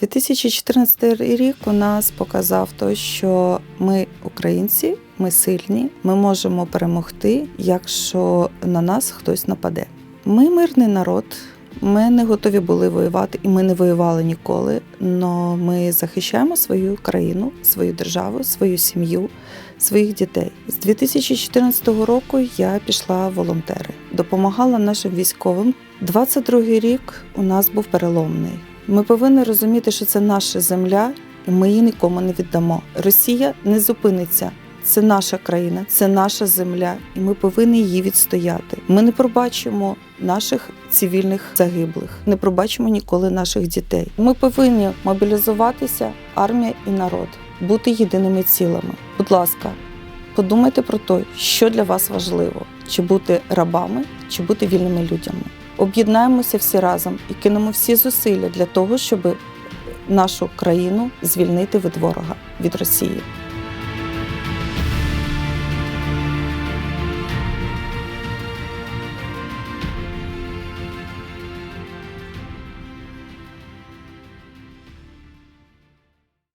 2014 рік у нас показав то, що ми українці, ми сильні, ми можемо перемогти, якщо на нас хтось нападе. Ми мирний народ. Ми не готові були воювати, і ми не воювали ніколи. але ми захищаємо свою країну, свою державу, свою сім'ю, своїх дітей. З 2014 року я пішла волонтери, допомагала нашим військовим. 22-й рік у нас був переломний. Ми повинні розуміти, що це наша земля, і ми її нікому не віддамо. Росія не зупиниться. Це наша країна, це наша земля, і ми повинні її відстояти. Ми не пробачимо наших цивільних загиблих, не пробачимо ніколи наших дітей. Ми повинні мобілізуватися, армія і народ, бути єдиними цілими. Будь ласка, подумайте про те, що для вас важливо: чи бути рабами, чи бути вільними людьми. Об'єднаємося всі разом і кинемо всі зусилля для того, щоб нашу країну звільнити від ворога від Росії.